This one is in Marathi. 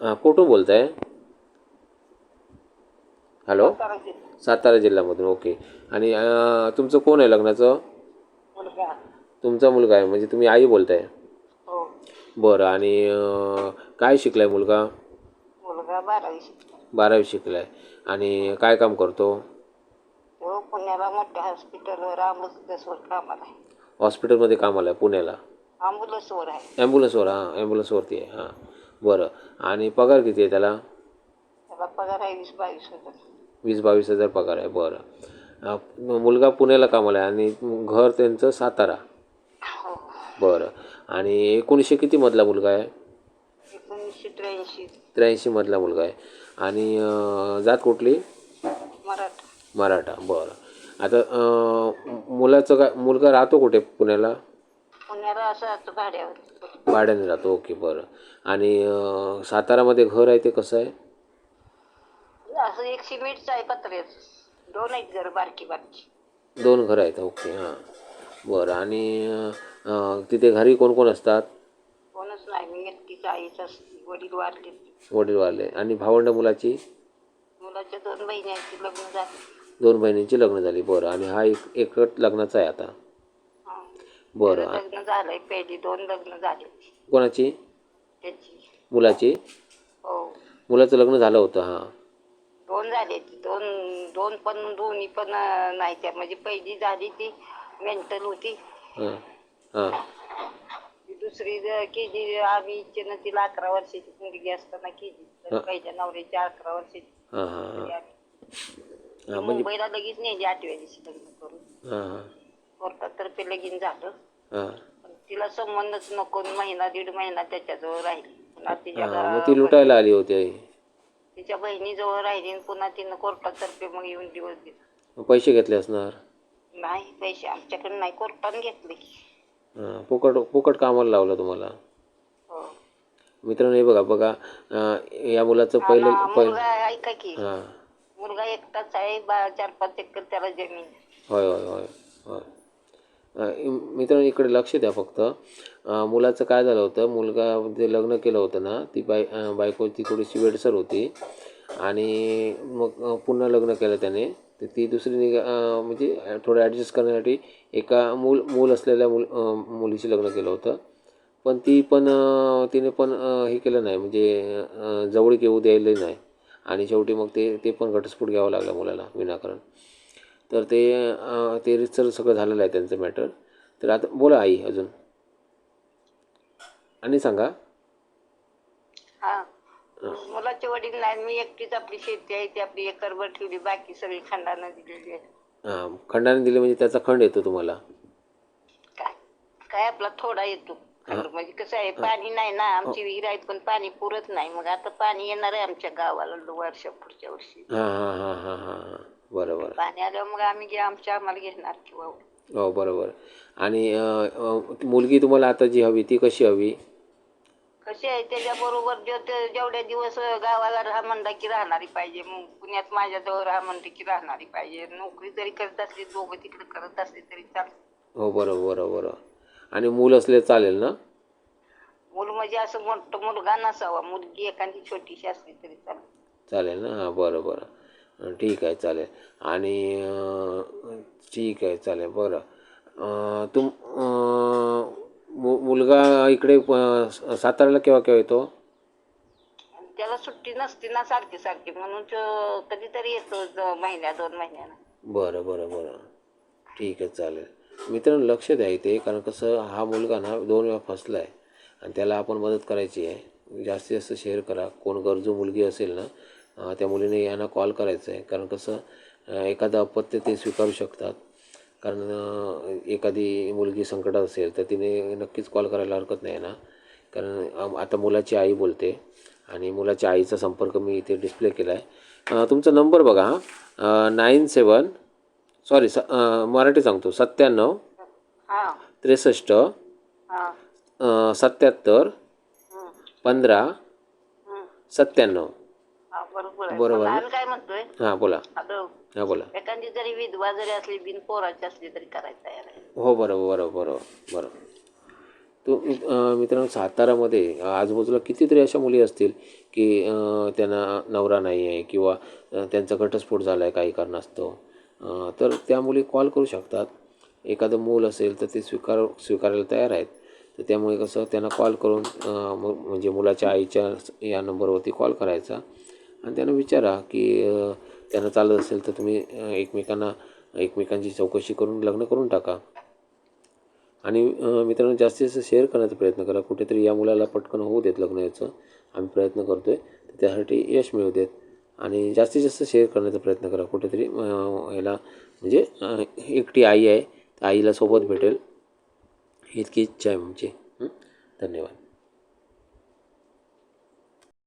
हां कुठून बोलताय? हॅलो? सातारा जिल्ह्यामधून ओके. आणि तुमचं कोण आहे लग्नाचं? तुमचा मुलगा आहे म्हणजे तुम्ही आई बोलताय? हो. बरं आणि काय शिकलाय मुलगा? मुलगा बारावी शिकला बारावी शिकलाय. आणि काय काम करतो? पुण्याला मोठ्या हॉस्पिटलवर कामाला आहे. हॉस्पिटलमध्ये कामाला आहे पुण्याला? अँब्युलन्सवर आहे. हां आहे हां. बरं. आणि पगार किती आहे त्याला? त्याला पगार आहे वीस बावीस हजार. वीस बावीस हजार पगार आहे बरं. अं, मुलगा पुण्याला कामाला आहे आणि घर त्यांचं सातारा. हो. बरं. आणि एकोणीसशे किती मधला मुलगा आहे? एकोणीसशे त्र्याऐंशी. त्र्याऐंशी मधला मुलगा आहे. आणि अं, जात कुठली? मराठा. मराठा बरं. आता अं, मुलाचं काय मुलगा राहतो कुठे पुण्याला? पुण्याला असं भाड्यावर. भाड्याने राहतो ओके बरं. आणि सातारामध्ये घर आहे ते कसं आहे? असं एक सिमेंटचं आहे पत्र्याचं दोन आहेत घर बारकी बारकी. दोन घरं आहेत. ओके हां. बरं. आणि अं, तिथे घरी कोण कोण असतात? कोणच नाही. मी एकटीच आईच असते वडील वारले वडील वारले आणि भावंड मुलाची? मुलाच्या दोन बहिणी आहेत ती लग्न झाली. दोन बहिणींची लग्न झाली. बरं. आणि हा एक एकट लग्नाचा आहे आता. बरं. लग्न झालंय पहिली दोन लग्न झाले. कोणाची? त्याची. मुलाची? हो. मुलाचं लग्न झालं होतं हां. दोन झाले ती दोन दोन पण दोन्ही पण अं, नाही त्या म्हणजे पहिली झाली ती मेंटल होती. हां हां. दुसरी के जी आम्ही इच्छेनं तिला अकरा वर्षाची मुलगी असताना केली. तर हा. पहिल्या नवऱ्याची अकरा वर्षाची हां हां हां. आली. हां म्हणजे मुंबईला लगेच नेली आठव्या दिवशी लग्न करून. हां हां. कोर्टातर्फे लगीन झालं. हां. पण तिला संबंधच नको महिना दीड महिना त्याच्याजवळ राहिली. पुन्हा हां तिच्या मग ती लुटायला आली होती आई. तिच्या बहिणीजवळ राहिली आणि पुन्हा तिनं कोर्टातर्फे मग येऊन दिवस दिला. मग पैसे घेतले असणार? नाही पैसे आमच्याकडे नाही कोर्टाने घेतले. की हां फुकट फुकट कामाला लावलं तुम्हाला? हो. मित्रांनो हे बघा बघा अं, या मुलाचं पहिलं मुलगा ऐका की. हां. मुलगा एकटाच आहे बा चार पाच एकर त्याला जमीन आहे. होय होय होय होय. मित्रांनो इकडे लक्ष द्या फक्त. मुलाचं काय झालं होतं मुलगा जे लग्न केलं होतं ना ती बाय बायको ती थोडीशी वेडसर होती. आणि मग पुन्हा लग्न केलं त्याने. तर ती दुसरी निघा म्हणजे थोडं ॲडजस्ट करण्यासाठी एका मूल मूल असलेल्या मुल मुलीशी लग्न केलं होतं. पण ती पण तिने पण हे केलं नाही म्हणजे अं, जवळीक येऊ द्यायला नाही. आणि शेवटी मग ते ते पण घटस्फोट घ्यावा लागला मुलाला विनाकारण. तर ते ते रितसर सगळं झालेलं आहे त्यांचं मॅटर तर आता बोला आई अजून. आणि सांगा. हा. मुलाचे वडील नाही मी एकटीच आपली शेती आहे ती आपली एकरभर ठेवली बाकी सगळी खंडानं दिलेली आहे. हां खंडाने दिले म्हणजे त्याचा खंड येतो तुम्हाला. काय? काय आपला थोडा येतो. म्हणजे कसं आहे पाणी नाही ना आमची विहीर आहे पण पाणी पुरत नाही. मग आता पाणी येणार आहे आमच्या गावाला वर्ष. पुढच्या वर्षी हां हां हां हां हां. हां बरं बरं पाणी आल्यावर मग आम्ही घे आमच्या आम्हाला घेणार किंवा हो बरोबर. आणि अं, अं, ती मुलगी तुम्हाला आता जी हवी ती कशी हवी? कशी आहे त्याच्याबरोबर जे ते जेवढे दिवस गावाला राहा म्हणलं की राहणारी पाहिजे. मग पुण्यात माझ्याजवळ राहा म्हणते की राहणारी पाहिजे. नोकरी जरी करत असली दोघं तिकडे करत असले तरी चालतं. हो बरं बरं बरं आणि मूल असले चालेल ना? मूल म्हणजे असं मोठं मुलगा नसावा. मुलगी एखादी छोटीशी असली तरी चालतं. चालेल ना? हां बरं बरं ठीक आहे चालेल. आणि ठीक आहे चालेल बरं. तुम मु मुलगा इकडे स- साताऱ्याला केव्हा केव्हा येतो? त्याला सुट्टी नसते ना सारखी सारखी. म्हणून तो कधीतरी येतो ज- महिन्या दोन महिन्यानं. बरं बरं बरं. ठीक आहे चालेल. मित्रांनो लक्ष द्या इथे कारण कसं हा मुलगा ना दोन वेळा फसला आहे आणि त्याला आपण मदत करायची आहे. जास्तीत जास्त शेअर करा. कोण गरजू मुलगी असेल ना त्या मुलीने यांना कॉल करायचं आहे कारण कसं एखादं अपत्य ते स्वीकारू शकतात. कारण एखादी मुलगी संकटात असेल तर तिने नक्कीच कॉल करायला हरकत नाही ना. कारण आता मुलाची आई बोलते आणि मुलाच्या आईचा संपर्क मी इथे डिस्प्ले केला आहे तुमचा नंबर बघा नाईन सेवन सॉरी स मराठी सांगतो सत्त्याण्णव त्रेसष्ट सत्याहत्तर पंधरा. सत्त्याण्णव. बरोबर आहे. बरोबर. पण आहे. आम्ही काय म्हणतोय? हां बोला. हॅलो. हां बोला. एखादी जरी विधवा जरी असली बिन पोराची असली तरी आहे हो बरोबर बरोबर बरोबर बरोबर. तो अ, मित्रांनो सातारामध्ये आजूबाजूला कितीतरी अशा मुली असतील की अ, त्यांना नवरा नाही आहे किंवा अ, त्यांचा घटस्फोट झाला आहे काही कारणास्तव. अ, तर त्या मुली कॉल करू शकतात. एखादं मूल असेल तर ते स्वीकार स्वीकारायला तयार आहेत. तर त्यामुळे कसं त्यांना कॉल करून अ, मु- म्हणजे मुलाच्या आईच्या या नंबरवरती कॉल करायचा. आणि त्यांना विचारा की त्यांना चालत असेल तर तुम्ही एकमेकांना एकमेकांची चौकशी करून लग्न करून टाका. आणि मित्रांनो जास्तीत जास्त शेअर करण्याचा प्रयत्न करा. कुठेतरी या मुलाला पटकन होऊ देत लग्न याचं. आम्ही प्रयत्न करतो आहे तर त्यासाठी यश मिळू देत. आणि जास्तीत जास्त शेअर करण्याचा प्रयत्न करा. कुठेतरी याला ह्याला म्हणजे एकटी आई आहे. तर आईला सोबत भेटेल. इतकी इच्छा आहे आमची. धन्यवाद.